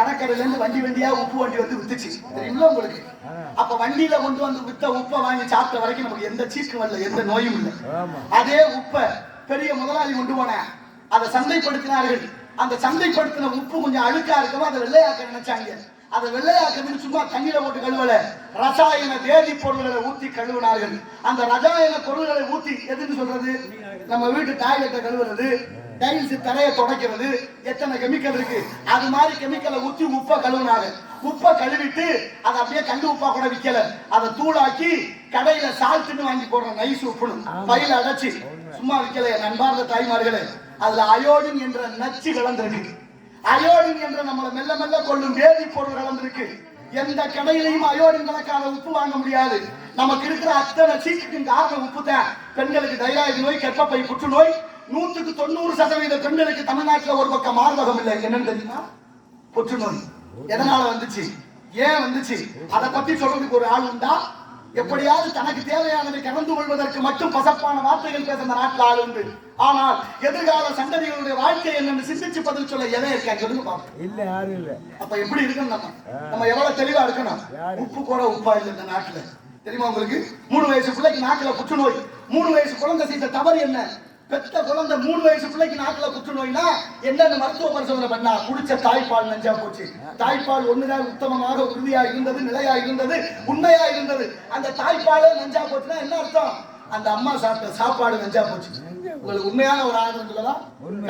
கடற்கரையில இருந்து வண்டி வண்டியா உப்பு வண்டி வந்து வித்துச்சு. தெரியுங்களா உங்களுக்கு. அப்ப வண்டியில கொண்டு வந்து வித்த உப்பை வாங்கி சாப்பிட்ட வரைக்கும் நமக்கு எந்த சீக்கும் வரல எந்த நோயும் இல்லை. அதே உப்பை பெரிய முதலாளி கொண்டு போனேன். அதை சந்தைப்படுத்தினார்கள். அந்த சந்தைப்படுத்தின உப்பு கொஞ்சம் அழுக்கா இருக்கவும் அதை வெள்ளையாக்க நினைச்சாங்க. அதை வெள்ளையாக்குறதுக்கு சும்மா தண்ணியில போட்டு கழுவல. ரசாயன வேதி பொருள்களை ஊத்தி கழுவினார்கள். அந்த ரசாயன பொருள்களை ஊத்தி எதுன்னு சொல்றது? நம்ம வீட்டு டாய்லெட்டை கழுவுறது டைல்ஸ் தரையை துடைக்கிறது எத்தனை கெமிக்கல் இருக்கு? அது மாதிரி கெமிக்கலை ஊத்தி உப்பை கழுவினாங்க. உப்பை கழுவிட்டு அதை அப்படியே கண்டு உப்பா கூட விக்கல. அதை தூளாக்கி கடையில சால்ட்டுன்னு வாங்கி போடுற நைஸ் உப்புன்னு பையில அடைச்சு. சும்மா விக்கல என் அன்பார்ந்த தாய்மார்களே. அதுல அயோடின் என்ற நச்சு கலந்திருக்கு. அயோடின் என்ற நம்மளை மெல்ல மெல்ல கொள்ளும் வேதிப்பொருள் கலந்திருக்கு. எந்த கடையிலையும் அயோடின் கணக்கான உப்பு வாங்க முடியாது. நமக்கு இருக்கிற அத்தனை சீக்குக்கும் காரணம் உப்பு தான். பெண்களுக்கு தைராய்டு நோய் கர்ப்பப்பை புற்றுநோய் நூற்றுக்கு தொண்ணூறு சதவீத பெண்களுக்கு தமிழ்நாட்டில் ஒரு பக்கம் மார்பகம் இல்லை. என்னன்னு தெரியுமா? புற்றுநோய். எதனால வந்துச்சு? ஏன் வந்துச்சு? அதை பத்தி சொல்றதுக்கு ஒரு ஆள் உண்டா? எப்படியாவது தனக்கு தேவையானதை கலந்து கொள்வதற்கு மட்டும் பசப்பான வார்த்தைகள் பேச இந்த நாட்டில் ஆள் உண்டு. ஆனால் எதிர்கால சந்ததிகளுடைய வாழ்க்கை என்னன்னு சிந்திச்சு பதில் சொல்ல எதை இருக்கா? சொல்லுங்க பாப்போம் இல்ல யாரும் இல்ல. அப்ப எப்படி இருக்கணும் நம்ம? நம்ம எவ்வளவு தெளிவா இருக்கணும்? உப்பு கூட உப்பா இல்லை இந்த நாட்டுல. தெரியுமா உங்களுக்கு? மூணு வயசு பிள்ளைக்கு நாக்குல புற்றுநோய். மூணு வயசு குழந்தை செய்த தவறு என்ன? பெத்த குழந்தை மூணு வயசு பிள்ளைக்கு நாக்குல புற்றுநோய்னா என்னென்ன மருத்துவ பரிசோதனை பண்ணா? குடிச்ச தாய்ப்பால் நஞ்சா போச்சு. தாய்ப்பால் ஒண்ணுதான் உத்தமமாக உறுதியா இருந்தது நிலையா இருந்தது உண்மையா இருந்தது அந்த தாய்ப்பாலே நஞ்சா போச்சுன்னா என்ன அர்த்தம்? அந்த அம்மா சாப்பிட்ட சாப்பாடு நஞ்சா போச்சு. உங்களுக்கு உண்மையான ஒரு ஆதாரம் சொல்லலாம்.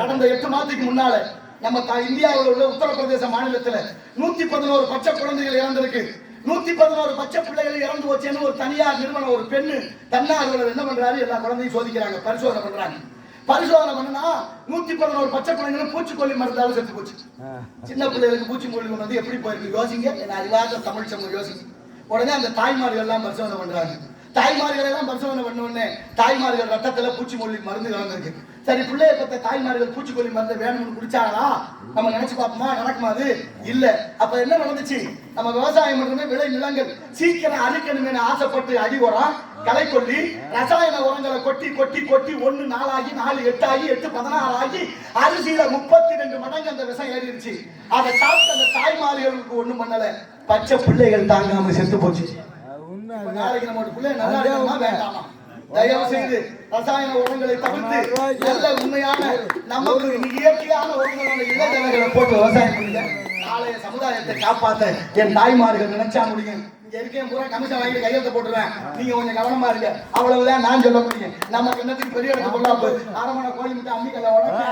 கடந்த எட்டு மாதத்துக்கு முன்னால நம்ம இந்தியாவில் உள்ள உத்தரப்பிரதேச மாநிலத்துல நூத்தி பதினோரு பச்சை குழந்தைகள் இறந்திருக்கு. நூத்தி பதினோரு பச்சை பிள்ளைகள் இறந்து போச்சேன்னு ஒரு தனியார் நிறுவனம் ஒரு பெண்ணு தன்னார்வலர் என்ன பண்றாரு? எல்லா குழந்தையும் சோதிக்கிறாங்க பரிசோதனை பண்றாங்க. பரிசோதனை பண்ணுனா நூத்தி பதினோரு பச்சை பிள்ளைங்களும் பூச்சிக்கொல்லி மருந்தாலும் செத்து போச்சு. சின்ன பிள்ளைகளுக்கு பூச்சிக்கொல்லி வந்து எப்படி போயிருக்கு? யோசிங்க. என்ன அறிவாத தமிழ் சமூகம் யோசிங்க உடனே அந்த தாய்மார்கள் எல்லாம் பரிசோதனை பண்றாங்க. தாய்மார்கள் எல்லாம் பரிசோதனை பண்ண தாய்மார்கள் ரத்தத்துல பூச்சிக்கொல்லி மருந்து கலந்துருக்கு. சரி பிள்ளைய பத்த தாய்மார்கள் பூச்சிக்கொல்லி மருந்து வேணும்னு குடிச்சாங்களா? நம்ம நினைச்சு பார்ப்போமா? நடக்குமா அது? இல்ல. அப்ப என்ன நடந்துச்சு? நம்ம விவசாயம் பண்றோமே விளை நிலங்கள். சீக்கிரம் அழிக்கணுமே ஆசைப்பட்டு அடி உரம் களை கொல்லி ரசாயன உரங்களை கொட்டி கொட்டி கொட்டி ஒன்னு நாலாகி நாலு எட்டாகி எட்டு பதினாறு ஆகி அரிசியில முப்பத்தி ரெண்டு மடங்கு அந்த விஷம் ஏறிடுச்சு. அதை சாப்பிட்டு அந்த தாய்மார்களுக்கு ஒண்ணும் பண்ணல. பச்சை பிள்ளைகள் தாங்காம செத்து போச்சு அது உண்மை இப்ப அது. நாளைக்கு நம்ம பிள்ளை நல்லா இருக்கணுமா வேண்டாமா? தயவு செய்து ரசாயன உரங்களை தவிர்த்து நல்ல உண்மையான நமக்கு இயற்கையான இளைஞர்களை போட்டு விவசாயம் பண்ணுங்க. நாளைய சமுதாயத்தை காப்பாத்த என் தாய்மார்கள் நினைச்சா முடியும். இங்க இருக்கேன் பூரா கமிஷன் வாங்கி கையெழுத்து போட்டுருவேன். நீங்க கொஞ்சம் கவனமா இருங்க. அவ்வளவுதான் நான் சொல்ல முடியும். நமக்கு என்னத்துக்கு பெரிய இடத்து பொருளாப்பு அரமணை கோழி முட்டை அம்மிக்கல்ல உடனே